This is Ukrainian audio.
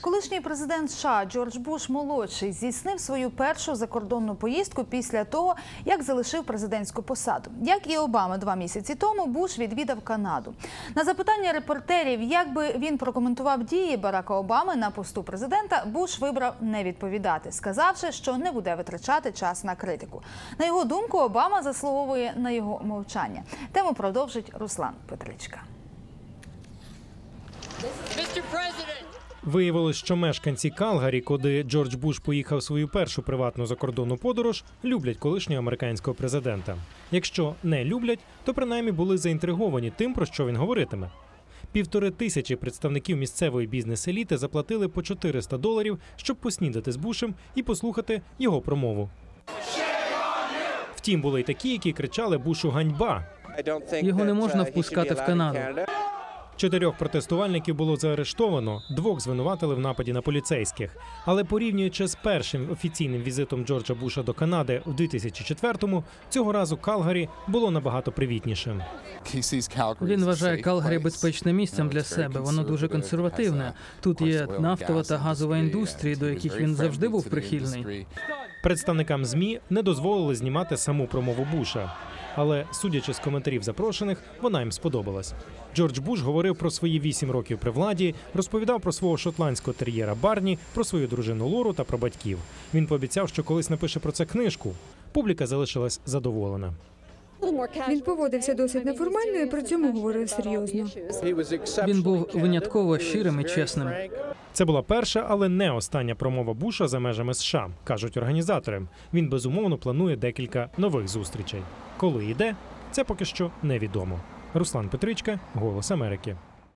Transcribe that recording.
Колишній президент США Джордж Буш молодший здійснив свою першу закордонну поїздку після того, як залишив президентську посаду. Як і Обама два місяці тому, Буш відвідав Канаду. На запитання репортерів, як би він прокоментував дії Барака Обами на посту президента, Буш вибрав не відповідати, сказавши, що не буде витрачати час на критику. На його думку, Обама заслуговує на його мовчання. Тему продовжить Руслан Петричка. Mr. President! Виявилось, що мешканці Калгарі, куди Джордж Буш поїхав свою першу приватну закордонну подорож, люблять колишнього американського президента. Якщо не люблять, то принаймні були заінтриговані тим, про що він говоритиме. Півтори тисячі представників місцевої бізнес-еліти заплатили по 400 доларів, щоб поснідати з Бушем і послухати його промову. Втім, були й такі, які кричали Бушу ганьба. Його не можна впускати в Канаду. Чотирьох протестувальників було заарештовано, двох звинуватили в нападі на поліцейських. Але порівнюючи з першим офіційним візитом Джорджа Буша до Канади в 2004-му, цього разу Калгарі було набагато привітнішим. Він вважає Калгарі безпечним місцем для себе. Воно дуже консервативне. Тут є нафтова та газова індустрії, до яких він завжди був прихильний. Представникам змі не дозволили знімати саму промову Буша. Але, судячи з коментарів запрошених, вона їм сподобалась. Джордж Буш говорив про свої вісім років при владі, розповідав про свого шотландського тер'єра Барні, про свою дружину Лору та про батьків. Він пообіцяв, що колись напише про це книжку. Публіка залишилась задоволена. Він поводився досить неформально і при цьому говорив серйозно. Він був винятково щирим і чесним. Це була перша, але не остання промова Буша за межами США, кажуть організатори. Він безумовно планує декілька нових зустрічей. Коли йде, це поки що невідомо. Руслан Петричка, Голос Америки.